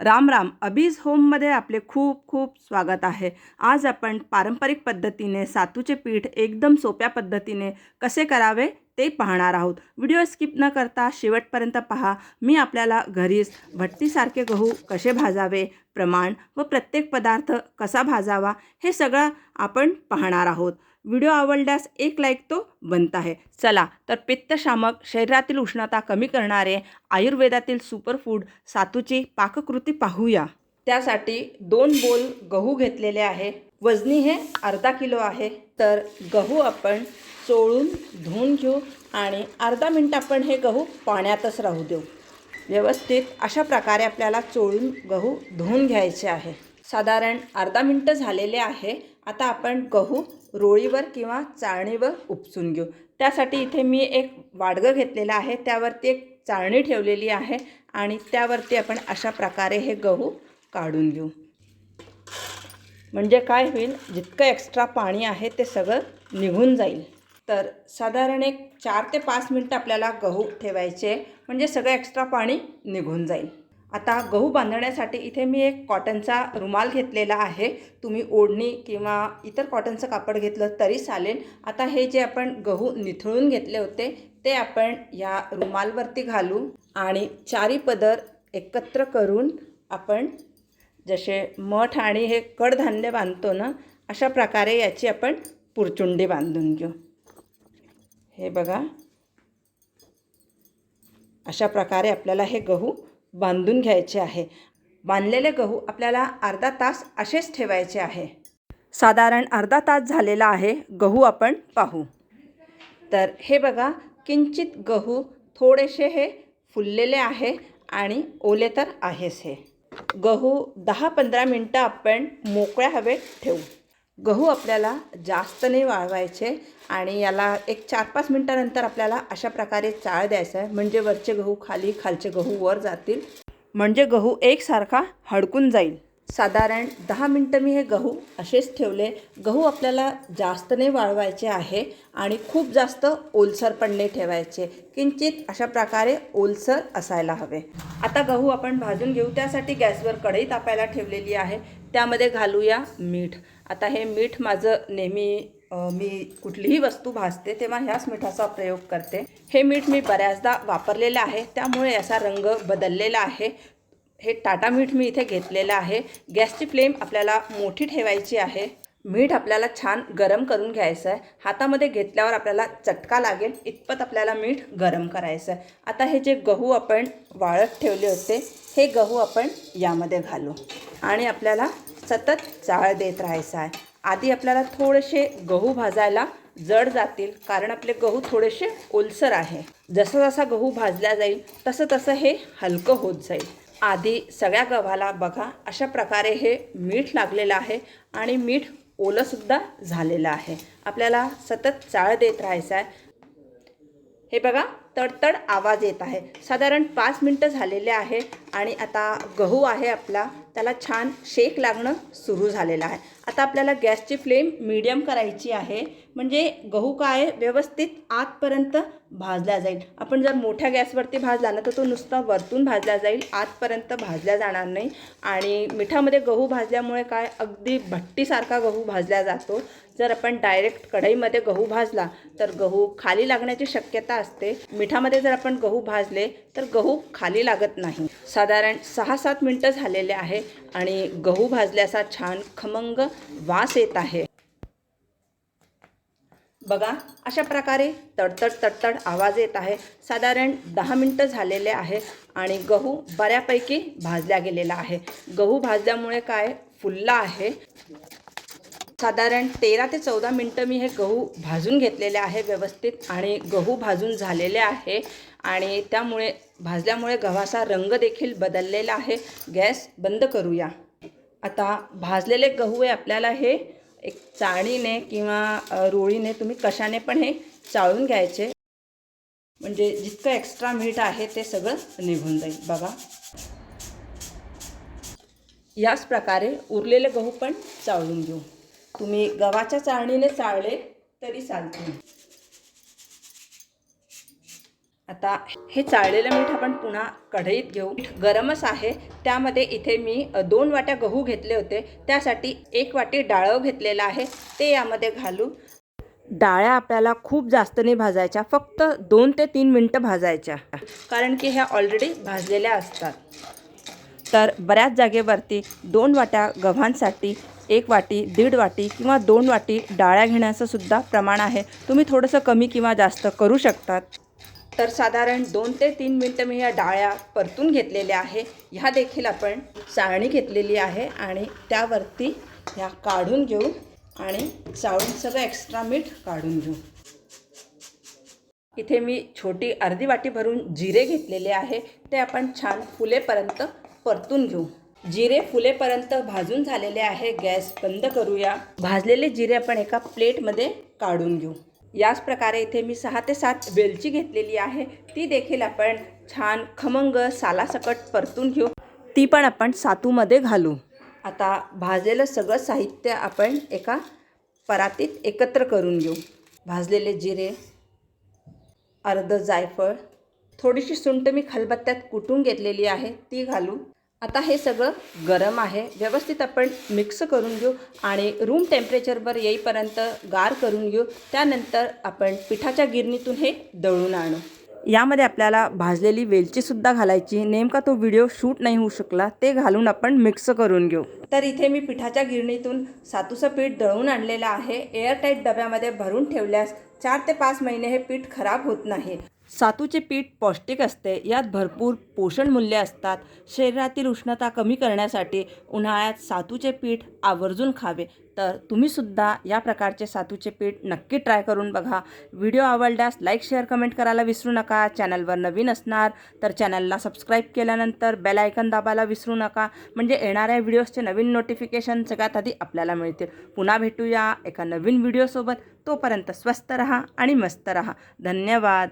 राम राम. अबीज होममध्ये आपले खूप खूप स्वागत आहे. आज आपण पारंपरिक पद्धतीने सातूचे पीठ एकदम सोप्या पद्धतीने कसे करावे ते पाहणार आहोत. व्हिडिओ स्किप न करता शेवटपर्यंत पहा. मी आपल्याला घरीच भट्टीसारखे गहू कसे भाजावे प्रमाण व प्रत्येक पदार्थ कसा भाजावा हे सगळं आपण पाहणार आहोत. व्हिडिओ आवडल्यास एक लाईक तो बनत आहे. चला तर पित्तशामक शरीरातील उष्णता कमी करणारे आयुर्वेदातील सुपरफूड सातूची पाककृती पाहूया. त्यासाठी दोन बोल गहू घेतलेले आहे. वजनी हे अर्धा किलो आहे. तर गहू आपण चोळून धुवून घेऊ आणि अर्धा मिनटं आपण हे गहू पाण्यातच राहू देऊ. व्यवस्थित अशा प्रकारे आपल्याला चोळून गहू धुवून घ्यायचे आहे. साधारण अर्धा मिनटं झालेले आहे. आता आपण गहू रोळीवर किंवा चाळणीवर उपसून घेऊ. त्यासाठी इथे मी एक वाडगं घेतलेलं आहे. त्यावरती एक चाळणी ठेवलेली आहे आणि त्यावरती आपण अशा प्रकारे हे गहू काढून घेऊ. म्हणजे काय होईल? जितकं एक्स्ट्रा पाणी आहे ते सगळं निघून जाईल. तर साधारण एक चार ते पाच मिनटं आपल्याला गहू ठेवायचे म्हणजे सगळं एक्स्ट्रा पाणी निघून जाईल. आता गहू बांधण्यासाठी इथे मी एक कॉटनचा रुमाल घेतलेला आहे. तुम्ही ओढणी किंवा इतर कॉटनचं कापड घेतलं तरी चालेल. आता हे जे आपण गहू निथळून घेतले होते ते आपण या रुमालवरती घालू आणि चारी पदर एकत्र करून आपण जसे मठ आणि हे कडधान्य बांधतो ना अशा प्रकारे याची आपण पुरचुंडी बांधून घेऊ. हे बघा. अशा प्रकारे आपल्याला हे गहू बांधून घ्यायचे आहे. बांधलेले गहू आपल्याला अर्धा तास असेच ठेवायचे आहे. साधारण अर्धा तास झालेला आहे. गहू आपण पाहू. तर हे बघा किंचित गहू थोडेसे हे फुललेले आहे आणि ओले तर आहेच हे. गहू दहा पंधरा मिनटं आपण मोकळ्या हवेत ठेवू. गहू आपल्याला जास्त नाही वाळवायचे आणि याला एक चार पाच मिनटानंतर आपल्याला अशा प्रकारे चाळ द्यायचा आहे. म्हणजे वरचे गहू खाली खालचे गहू वर जातील. म्हणजे गहू एकसारखा हडकून जाईल. साधारण दहा मिनटं मी हे गहू असेच ठेवले. गहू आपल्याला जास्त नाही वाळवायचे आहे आणि खूप जास्त ओलसर पण नाही ठेवायचे. किंचित अशा प्रकारे ओलसर असायला हवे. आता गहू आपण भाजून घेऊ. त्यासाठी गॅसवर कढई तापायला ठेवलेली आहे. त्यामध्ये घालूया मीठ. आता हे मीठ माझं नेहमी मी कुठलीही वस्तू भाजते तेव्हा ह्याच मिठाचा प्रयोग करते. हे मीठ मी बऱ्याचदा वापरलेलं आहे. त्यामुळे याचा रंग बदललेला आहे. हे टाटा मीठ मी इथे घेतलेलं आहे. गॅसची फ्लेम आपल्याला मोठी ठेवायची आहे. मीठ आपल्याला छान गरम करून घ्यायचं आहे. हातामध्ये घेतल्यावर आपल्याला चटका लागेल इतपत आपल्याला मीठ गरम करायचं आहे. आता हे जे गहू आपण वाळत ठेवले होते हे गहू आपण यामध्ये घालू. आणि आपल्याला सतत चाळ देत राहायचं आहे. आधी आपल्याला थोडेसे गहू भाजायला जड जातील कारण आपले गहू थोडेसे ओलसर आहे. जसं जसा गहू भाजला जाईल तसं तसं हे हलकं होत जाईल. आधी सगळ्या गव्हाला बघा. अशा प्रकारे हे मीठ लागलेलं आहे आणि मीठ ओलंसुद्धा झालेलं आहे. आपल्याला सतत चाळ देत राहायचं आहे. हे बघा. तडतड आवाज येत आहे. साधारण पाच मिनटं झालेले आहे आणि आता गहू आहे आपला. त्याला छान शेक लागणं सुरू झालेलं आहे. आता आपल्याला गॅसची फ्लेम मीडियम करायची आहे. म्हणजे गहू काय व्यवस्थित आतपर्यंत भाजला जाईल. आपण जर मोठ्या गॅसवरती भाजला ना तर तो नुसता वरतून भाजला जाईल. आतपर्यंत भाजला जाणार नाही. आणि मिठामध्ये गहू भाजल्यामुळे काय? अगदी भट्टीसारखा गहू भाजला जातो. जर आपण डायरेक्ट कढईमध्ये गहू भाजला तर गहू खाली लागण्याची शक्यता असते. पिठामध्ये जर आपण गहू भाजले तर गहू खाली लागत नाही. साधारण सहा सात मिनटं झालेले आहे आणि गहू भाजल्याचा छान खमंग वास येत आहे. बघा अशा प्रकारे तडतड तडतड आवाज येत आहे. साधारण दहा मिनटं झालेले आहे आणि गहू बऱ्यापैकी भाजल्या गेलेला आहे. गहू भाजल्यामुळे काय? फुलला आहे. साधारण तेरा ते चौदा मिनटं मी हे गहू भाजून घेतलेले आहे व्यवस्थित आणि गहू भाजून झालेले आहे. आणि त्यामुळे भाजल्यामुळे गव्हाचा रंग देखील बदललेला आहे. गॅस बंद करूया. आता भाजलेले गहू आहे आपल्याला हे एक चाळणीने किंवा रोळीने तुम्ही कशाने पण हे चाळून घ्यायचे. म्हणजे जितकं एक्स्ट्रा मीठ आहे ते सगळं निघून जाईल. बघा. याच प्रकारे उरलेले गहू पण चाळून घेऊ. तुम्ही गव्हाच्या चाळणीने चाळले तरी चालतील. आता हे चाळलेलं मीठ आपण पुन्हा कढईत घेऊ. गरमच आहे. त्यामध्ये इथे मी दोन वाट्या गहू घेतले होते. त्यासाठी एक वाटी डाळव घेतलेला आहे. ते यामध्ये घालू. डाळ्या आपल्याला खूप जास्त नाही भाजायच्या. फक्त दोन ते तीन मिनटं भाजायच्या. कारण की ह्या ऑलरेडी भाजलेल्या असतात. तर बऱ्याच जागेवरती दोन वाट्या गव्हांसाठी एक वाटी दीड वाटी किंवा दोन वाटी डाळ्या घेण्याचं सुद्धा प्रमाण आहे. तुम्ही थोडंसं कमी किंवा जास्त करू शकतात. तर साधारण दोन ते तीन मिनटं मी या डाळ्या परतून घेतलेल्या आहे. ह्या देखील आपण चाळणी घेतलेली आहे आणि त्यावरती ह्या काढून घेऊ आणि चाळून सगळं एक्स्ट्रा मीठ काढून घेऊ. इथे मी छोटी अर्धी वाटी भरून जिरे घेतलेले आहे. ते आपण छान फुलेपर्यंत परतून घेऊ. जिरे फुलेपर्यंत भाजून झालेले आहे गॅस बंद करूया. भाजलेले जिरे आपण एका प्लेटमध्ये काढून घेऊ. याच प्रकारे इथे मी सहा ते सात वेलची घेतलेली आहे. ती देखील आपण छान खमंग सालासकट परतून घेऊ. ती पण आपण सातूमध्ये घालू. आता भाजलेलं सगळं साहित्य आपण एका परातीत एकत्र करून घेऊ. भाजलेले जिरे अर्ध जायफळ थोडीशी सुंट मी खलबत्त्यात कुटून घेतलेली आहे ती घालू. आता हे सगळं गरम आहे. व्यवस्थित आपण मिक्स करून घेऊ आणि रूम टेम्परेचरवर येईपर्यंत गार करून घेऊ. त्यानंतर आपण पिठाच्या गिरणीतून हे दळून आणू. यामध्ये आपल्याला भाजलेली वेलचीसुद्धा घालायची. नेमका तो व्हिडिओ शूट नाही होऊ शकला. ते घालून आपण मिक्स करून घेऊ. तर इथे मी पिठाच्या गिरणीतून सातूचं पीठ दळून आणलेलं आहे. एअरटाईट डब्यामध्ये भरून ठेवल्यास चार ते पाच महिने हे पीठ खराब होत नाही. सातूचे पीठ पौष्टिक असते. यात भरपूर पोषण मूल्य असतात. शरीरातील उष्णता कमी करण्यासाठी उन्हाळ्यात सातूचे पीठ आवर्जून खावे. तर तुम्हीसुद्धा या प्रकारचे सातूचे पीठ नक्की ट्राय करून बघा. व्हिडिओ आवडल्यास लाईक शेअर कमेंट करायला विसरू नका. चॅनलवर नवीन असणार तर चॅनलला सबस्क्राईब केल्यानंतर बेल आयकन दाबायला विसरू नका. म्हणजे येणाऱ्या व्हिडिओजचे नवीन नोटिफिकेशन सगळ्यात आधी आपल्याला मिळतील. पुन्हा भेटूया एका नवीन व्हिडिओसोबत. तोपर्यंत स्वस्त रहा आणि मस्त रहा. धन्यवाद.